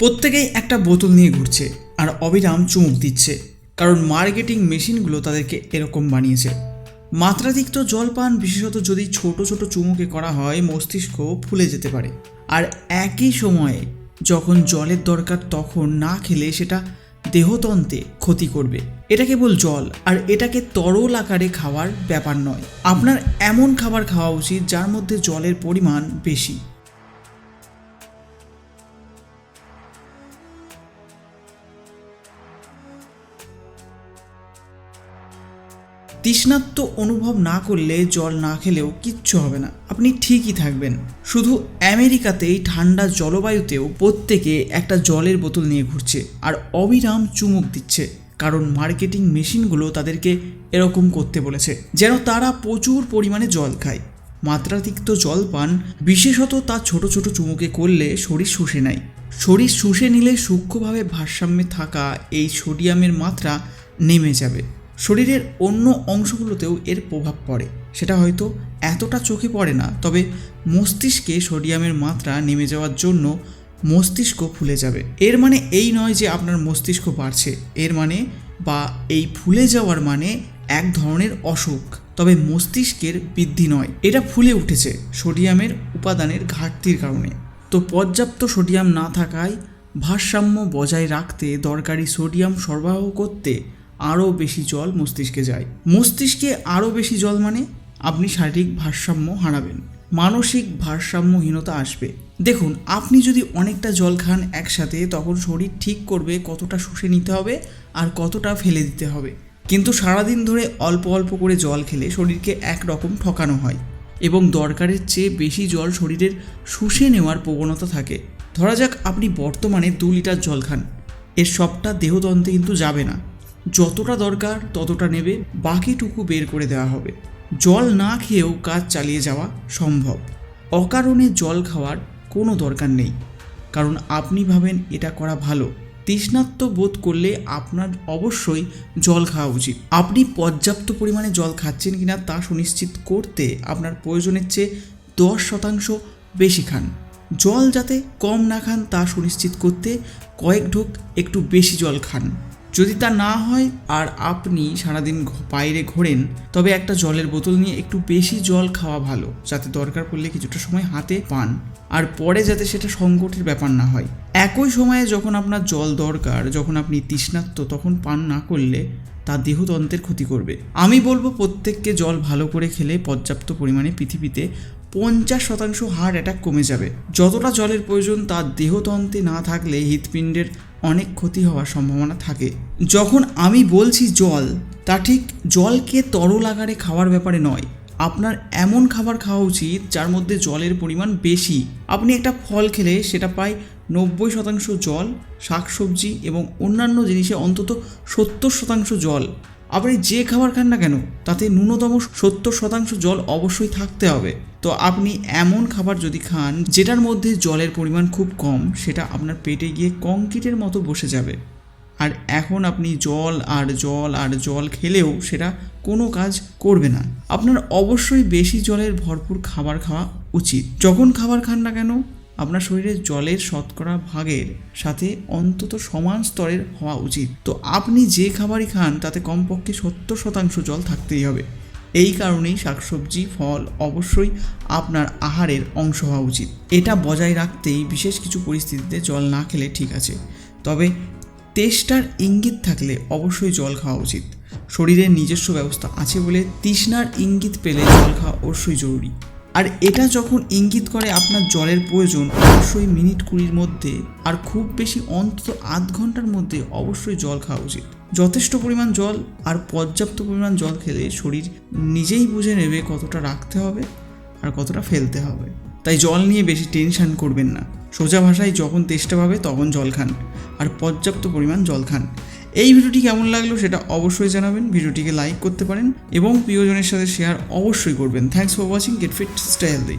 প্রত্যেকেই একটা বোতল নিয়ে ঘুরছে আর অবিরাম চুমুক দিচ্ছে, কারণ মার্কেটিং মেশিনগুলো তাদেরকে এরকম বানিয়েছে। মাত্রাতিরিক্ত জলপান বিশেষত যদি ছোট ছোট চুমুকে করা হয়, মস্তিষ্ক ফুলে যেতে পারে। আর একই সময়ে যখন জলের দরকার তখন না খেলে সেটা দেহতন্ত্রে ক্ষতি করবে। এটা কেবল জল, আর এটাকে তরল আকারে খাওয়ার ব্যাপার নয়। আপনার এমন খাবার খাওয়া উচিত যার মধ্যে জলের পরিমাণ বেশি। তৃষ্ণাত্ম অনুভব না করলে জল না খেলেও কিচ্ছু হবে না। আপনি ঠিকই থাকবেন। শুধু আমেরিকাতেই ঠান্ডা জলবায়ুতেও প্রত্যেকে একটা জলের বোতল নিয়ে ঘুরছে আর অবিরাম চুমুক দিচ্ছে। কারণ মার্কেটিং মেশিনগুলো তাদেরকে এরকম করতে বলেছে, যেন তারা প্রচুর পরিমাণে জল খায়। মাত্রাতিরিক্ত জল পান, বিশেষত তা ছোট ছোট চুমুকে করলে শরীর শুষে নেয়। শরীর শুষে নিলে সূক্ষ্মভাবে ভারসাম্যে থাকা এই সোডিয়ামের মাত্রা নেমে যাবে। শরীরের অন্য অংশগুলোতেও এর প্রভাব পড়ে। সেটা হয়তো এতটা চোখে পড়ে না, তবে মস্তিষ্কে সোডিয়ামের মাত্রা নেমে যাওয়ার জন্য মস্তিষ্ক ফুলে যাবে। এর মানে এই নয় যে আপনার মস্তিষ্ক বাড়ছে। এর মানে বা এই ফুলে যাওয়ার মানে এক ধরনের অসুখ, তবে মস্তিষ্কের বৃদ্ধি নয়। এটা ফুলে উঠেছে সোডিয়ামের উপাদানের ঘাটতির কারণে। তো পর্যাপ্ত সোডিয়াম না থাকায় ভারসাম্য বজায় রাখতে দরকারি সোডিয়াম সরবরাহ করতে আরও বেশি জল মস্তিষ্কে যায়। মস্তিষ্কে আরও বেশি জল মানে আপনি শারীরিক ভারসাম্য হারাবেন। মানসিক ভারসাম্যহীনতা আসবে। দেখুন, আপনি যদি অনেকটা জল খান একসাথে, তখন শরীর ঠিক করবে কতটা শুষে নিতে হবে আর কতটা ফেলে দিতে হবে। কিন্তু সারাদিন ধরে অল্প অল্প করে জল খেলে শরীরকে একরকম ঠকানো হয় এবং দরকারের চেয়ে বেশি জল শরীরের শুষে নেওয়ার প্রবণতা থাকে। ধরা যাক আপনি বর্তমানে দু লিটার জল খান। এর সবটা দেহতন্ত্রে কিন্তু যাবে না। যতটা দরকার ততটা নেবে, বাকিটুকু বের করে দেওয়া হবে। জল না খেয়েও কাজ চালিয়ে যাওয়া সম্ভব। অকারণে জল খাওয়ার কোনো দরকার নেই। কারণ আপনি ভাবেন এটা করা ভালো। তৃষ্ণাত্ম বোধ করলে আপনার অবশ্যই জল খাওয়া উচিত। আপনি পর্যাপ্ত পরিমাণে জল খাচ্ছেন কিনা তা সুনিশ্চিত করতে আপনার প্রয়োজনের চেয়ে দশ শতাংশ বেশি খান। জল যাতে কম না খান তা সুনিশ্চিত করতে কয়েক ঢোক একটু বেশি জল খান। যদি তা না হয় আর আপনি সারাদিন বাইরে ঘোরেন, তবে একটা জলের বোতল নিয়ে একটু বেশি জল খাওয়া ভালো, যাতে দরকার পড়লে কিছুটা সময় হাতে পান। আর পরে যাতে সেটা সংকটের ব্যাপার না হয়। একই সময়ে যখন আপনার জল দরকার, যখন আপনি তৃষ্ণাত্ম তখন পান না করলে তা দেহতন্ত্রের ক্ষতি করবে। আমি বলব প্রত্যেককে জল ভালো করে খেলে পর্যাপ্ত পরিমাণে পৃথিবীতে পঞ্চাশ শতাংশ হার্ট অ্যাটাক কমে যাবে। যতটা জলের প্রয়োজন তা দেহতন্ত্রে না থাকলে হৃৎপিণ্ডের অনেক ক্ষতি হওয়ার সম্ভাবনা থাকে। যখন আমি বলছি জল, তা ঠিক জলকে তরল আকারে খাওয়ার ব্যাপারে নয়। আপনার এমন খাবার খাওয়া উচিত যার মধ্যে জলের পরিমাণ বেশি। আপনি একটা ফল খেলে সেটা পায় নব্বই শতাংশ জল, শাকসবজি এবং অন্যান্য জিনিসে অন্তত সত্তর শতাংশ জল। আপনি যে খাবার খান না কেন, তাতে ন্যূনতম সত্তর শতাংশ জল অবশ্যই থাকতে হবে। তো আপনি এমন খাবার যদি খান যেটার মধ্যে জলের পরিমাণ খুব কম, সেটা আপনার পেটে গিয়ে কংক্রিটের মতো বসে যাবে। আর এখন আপনি জল আর জল আর জল খেলেও সেটা কোনো কাজ করবে না। আপনার অবশ্যই বেশি জলের ভরপুর খাবার খাওয়া উচিত। যখন খাবার খান না কেন, আপনার শরীরে জলের শতকরা ভাগের সাথে অন্তত সমান স্তরের হওয়া উচিত। তো আপনি যে খাবারই খান, তাতে কমপক্ষে সত্তর শতাংশ জল থাকতেই হবে। এই কারণেই শাকসবজি, ফল অবশ্যই আপনার আহারের অংশ হওয়া উচিত। এটা বজায় রাখতেই বিশেষ কিছু পরিস্থিতিতে জল না খেলে ঠিক আছে। তবে তেষ্টার ইঙ্গিত থাকলে অবশ্যই জল খাওয়া উচিত। শরীরের নিজস্ব ব্যবস্থা আছে বলে তৃষ্ণার ইঙ্গিত পেলে জল খাওয়া অবশ্যই জরুরি। আর এটা যখন ইঙ্গিত করে আপনার জলের প্রয়োজন, অবশ্যই মিনিট কুড়ির মধ্যে আর খুব বেশি অন্তত আধ ঘণ্টার মধ্যে অবশ্যই জল খাওয়া উচিত। যথেষ্ট পরিমাণ জল আর পর্যাপ্ত পরিমাণ জল খেলে শরীর নিজেই বুঝে নেবে কতটা রাখতে হবে আর কতটা ফেলতে হবে। তাই জল নিয়ে বেশি টেনশন করবেন না। সোজা ভাষায় যখন তেষ্টা পাবে তখন জল খান আর পর্যাপ্ত পরিমাণ জল খান। এই ভিডিওটি কেমন লাগল সেটা অবশ্যই জানাবেন। ভিডিওটিকে লাইক করতে পারেন এবং প্রিয়জনের সাথে শেয়ার অবশ্যই করবেন। Thanks for watching get fit stay healthy